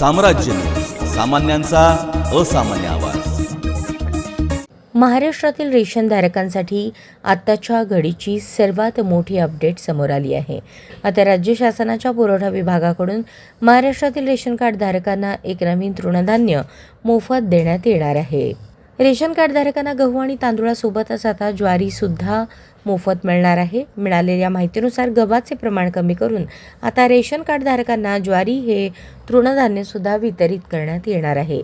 साम्राज्य. सामान्यांचा असामान्य आवाज. महाराष्ट्रातील रेशनधारकांसाठी आत्ताच्या घडीची सर्वात मोठी अपडेट समोर आली आहे. आता राज्य शासनाच्या पुरवठा विभागाकडून महाराष्ट्रातील रेशन कार्डधारकांना एक नवीन तृणधान्य मोफत देण्यात येणार आहे. रेशन कार्डधारकांना गहू आणि तांदूळासोबतच आता ज्वारीसुद्धा मोफत मिळणार आहे. मिळालेल्या माहितीनुसार गव्हाचे प्रमाण कमी करून आता रेशन कार्डधारकांना ज्वारी हे तृणधान्यसुद्धा वितरित करण्यात येणार आहे.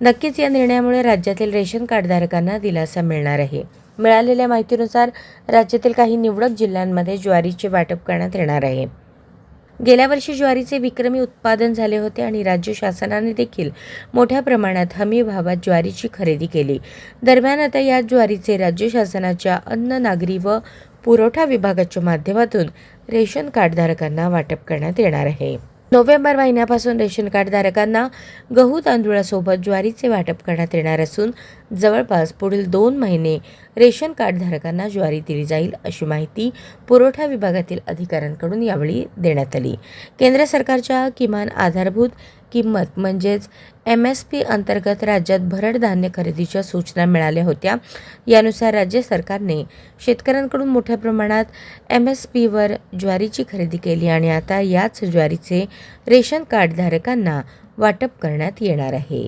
नक्कीच या निर्णयामुळे राज्यातील रेशन कार्डधारकांना दिलासा मिळणार आहे. मिळालेल्या माहितीनुसार राज्यातील काही निवडक जिल्ह्यांमध्ये ज्वारीचे वाटप करण्यात येणार आहे. गेल्या वर्षी ज्वारीचे विक्रमी उत्पादन झाले होते आणि राज्य शासनाने देखील मोठ्या प्रमाणात हमी भावात ज्वारीची खरेदी केली. दरम्यान आता या ज्वारीचे राज्य शासनाच्या अन्न नागरी व पुरवठा विभागाच्या माध्यमातून रेशन कार्डधारकांना वाटप करण्यात येणार आहे. नोव्हेंबर महिन्यापासून रेशन कार्डधारकांना गहू तांदुळासोबत ज्वारीचे वाटप करण्यात येणार असून जवळपास पुढील दोन महिने रेशन कार्डधारकांना ज्वारी दिली जाईल अशी माहिती पुरवठा विभागातील अधिकाऱ्यांकडून यावेळी देण्यात आली. केंद्र सरकारच्या किमान आधारभूत किंमत म्हणजेच एम एस पी अंतर्गत राज्यात भरड धान्य खरेदीच्या सूचना मिळाल्या होत्या. यानुसार राज्य सरकारने शेतकऱ्यांकडून मोठ्या प्रमाणात एम एस पीवर ज्वारीची खरेदी केली आणि आता याच ज्वारीचे रेशन कार्डधारकांना वाटप करण्यात येणार आहे.